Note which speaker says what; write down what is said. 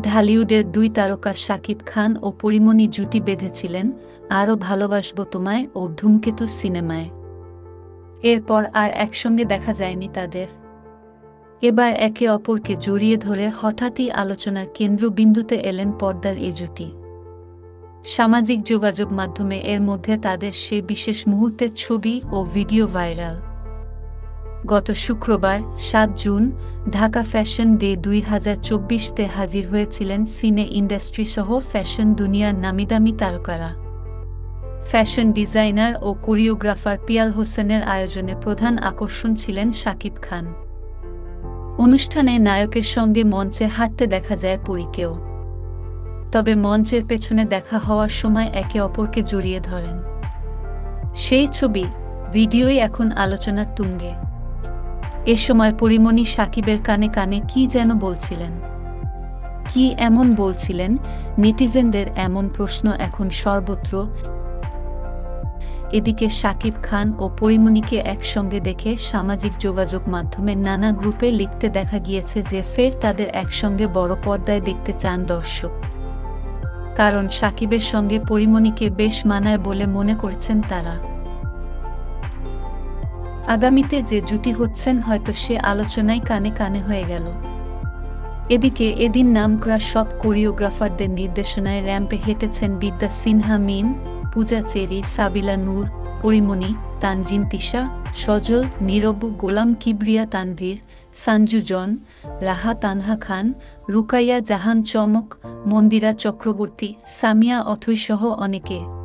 Speaker 1: ঢালিউডের দুই তারকা শাকিব খান ও পরিমণি জুটি বেঁধেছিলেন আরও ভালোবাসবো তোমায় ও ধূমকেতু সিনেমায়। এরপর আর একসঙ্গে দেখা যায়নি তাদের। এবার একে অপরকে জড়িয়ে ধরে হঠাৎই আলোচনার কেন্দ্রবিন্দুতে এলেন পর্দার এ জুটি। সামাজিক যোগাযোগ মাধ্যমে এর মধ্যে তাদের সে বিশেষ মুহূর্তের ছবি ও ভিডিও ভাইরাল। গত শুক্রবার, সাত জুন, ঢাকা ফ্যাশন ডে দুই হাজার চব্বিশতে হাজির হয়েছিলেন সিনে ইন্ডাস্ট্রি সহ ফ্যাশন দুনিয়ার নামিদামি তারকারা। ফ্যাশন ডিজাইনার ও কোরিওগ্রাফার পিয়াল হোসেনের আয়োজনে প্রধান আকর্ষণ ছিলেন শাকিব খান। অনুষ্ঠানে নায়কের সঙ্গে মঞ্চে হাঁটতে দেখা যায় পরীকেও। তবে মঞ্চের পেছনে দেখা হওয়ার সময় একে অপরকে জড়িয়ে ধরেন। সেই ছবি, ভিডিওই এখন আলোচনার তুঙ্গে। এ সময় পরিমণি সাকিবের কানে কানে কি যেন বলছিলেন। কি এমন বলছিলেন? নেটিজেনদের এমন প্রশ্ন এখন সর্বত্র। এদিকে সাকিব খান ও পরিমণিকে একসঙ্গে দেখে সামাজিক যোগাযোগ মাধ্যমে নানা গ্রুপে লিখতে দেখা গিয়েছে যে ফের তাদের একসঙ্গে বড় পর্দায় দেখতে চান দর্শক। কারণ সাকিবের সঙ্গে পরিমণিকে বেশ মানায় বলে মনে করছেন তারা। আগামীতে যে জুটি হচ্ছেন হয়তো সে আলোচনায় কানে কানে হয়ে গেল। এদিকে এদিন নামকরা সব কোরিওগ্রাফারদের নির্দেশনায় র্যাম্পে হেঁটেছেন বিদ্যা সিনহা মিম, পূজা চেরি, সাবিলা নূর, পরিমণি, তানজিন তিশা, সজল, নীরব, গোলাম কিবরিয়া তানভীর, সঞ্জু জন, রাহা তানহা খান, রুকাইয়া জাহান চমক, মন্দিরা চক্রবর্তী, সামিয়া অথৈসহ অনেকে।